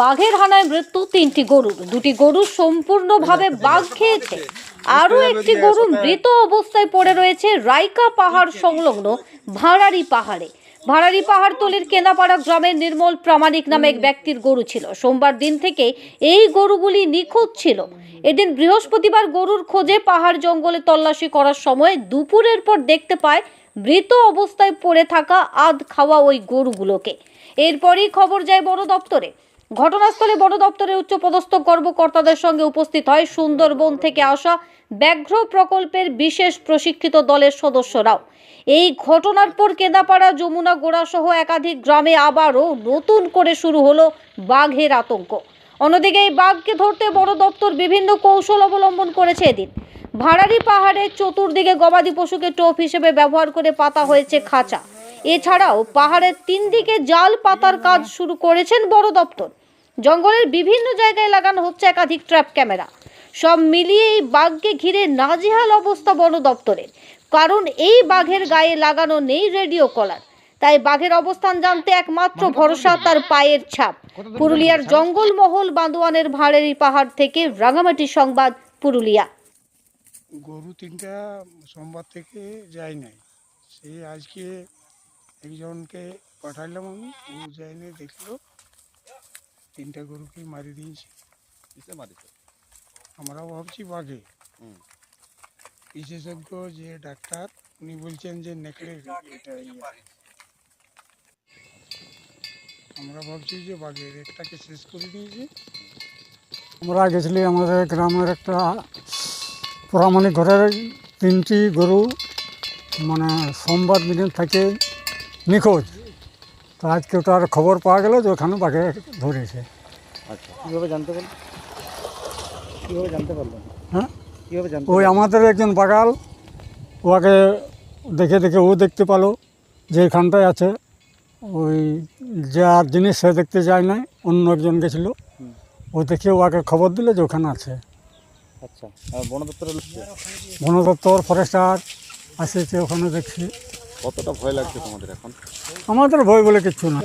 বাঘের হানায় মৃত্যু তিনটি গরুর দুটি গরু সম্পূর্ণভাবে বাঘ খেয়েছে। আরও একটি গরু মৃত অবস্থায় পড়ে রয়েছে রাইকা পাহাড় সংলগ্ন ভাড়ারি পাহাড়ে। ভাড়ারি পাহাড়তলির কেনাপাড়া গ্রামের নির্মল প্রামাণিক নামে এক ব্যক্তির গরু ছিল। সোমবার দিন থেকে এই গরুগুলি নিখোঁজ ছিল। এদিন বৃহস্পতিবার গরুর খোঁজে পাহাড় জঙ্গলে তল্লাশি করার সময় দুপুরের পর দেখতে পায়, মৃত অবস্থায় পড়ে থাকা আধ খাওয়া ওই গরুগুলোকে। এরপরই খবর যায় বন দপ্তরে ঘটনাস্থলে বন দপ্তরের উচ্চপদস্থ কর্মকর্তাদের সঙ্গে উপস্থিত হয় সুন্দরবন থেকে আসা ব্যাঘ্র প্রকল্পের বিশেষ প্রশিক্ষিত দলের সদস্যরাও। এই ঘটনার পর কেদাপাড়া, যমুনা, গোড়াসহ একাধিক গ্রামে আবারও নতুন করে শুরু হলো বাঘের আতঙ্ক। অন্যদিকে এই বাঘকে ধরতে বন দপ্তর বিভিন্ন কৌশল অবলম্বন করেছে এদিন। ভাড়ারি পাহাড়ের চতুর্দিকে গবাদি পশুকে টোপ হিসেবে ব্যবহার করে পাতা হয়েছে খাঁচা। এছাড়াও পাহাড়ের তিন দিকে জাল পাতার কাজ শুরু করেছেন বড় দপ্তর। জঙ্গলের বিভিন্ন জায়গায় লাগানো হচ্ছে একাধিক ট্র্যাপ ক্যামেরা। সব মিলিয়ে এই বাঘকে ঘিরে নাজেহাল অবস্থা বন দপ্তরের। কারণ এই বাঘের গায়ে লাগানো নেই রেডিও কলার। তাই বাঘের অবস্থান জানতে একমাত্র ভরসা তার পায়ের ছাপ। পুরুলিয়ার জঙ্গলমহল বান্দোয়ানের ভাড়েরি পাহাড় থেকে রাঙামাটি সংবাদ পুরুলিয়া। গরু তিনটা সোমবার থেকে যায় নাই। সেই আজকে একজনকে পাঠালাম আমি ও যায়নি দেখল। তিনটা গরুকে মারি দিয়েছি। কিসে মারিছে? আমরা ভাবছি বাঘে। বিশেষজ্ঞ যে ডাক্তার উনি বলছেন যে নেকড়ে এটা। আমরা ভাবছি যে বাঘের একটাকে শেষ করে দিয়েছি। আমরা গেছিলি আমাদের গ্রামের একটা প্রামাণিক ঘরের তিনটি গরু মানে সোমবার দিনের থেকে নিখোঁজ। তো আজকে ওটার খবর পাওয়া গেল যে ওখানে বাঘে ধরেছে। আচ্ছা কীভাবে জানতে পারলেন? কীভাবে জানতে পারলেন? হ্যাঁ? কীভাবে জানতে ওই আমাদের একজন বাগাল ওকে দেখে দেখে ও দেখতে পেল যে এখানটায় আছে। ওই যার জিনিস সে দেখতে যায় নাই অন্য একজন গেছিল। ও দেখে ওকে খবর দিল যে ওখানে আছে। আচ্ছা বন কে? বন দপ্তর ফরেস্টার আসেছে ওখানে দেখছি। কতটা ভয় লাগছে তোমাদের এখন? আমাদের ভয় বলে কিচ্ছু না।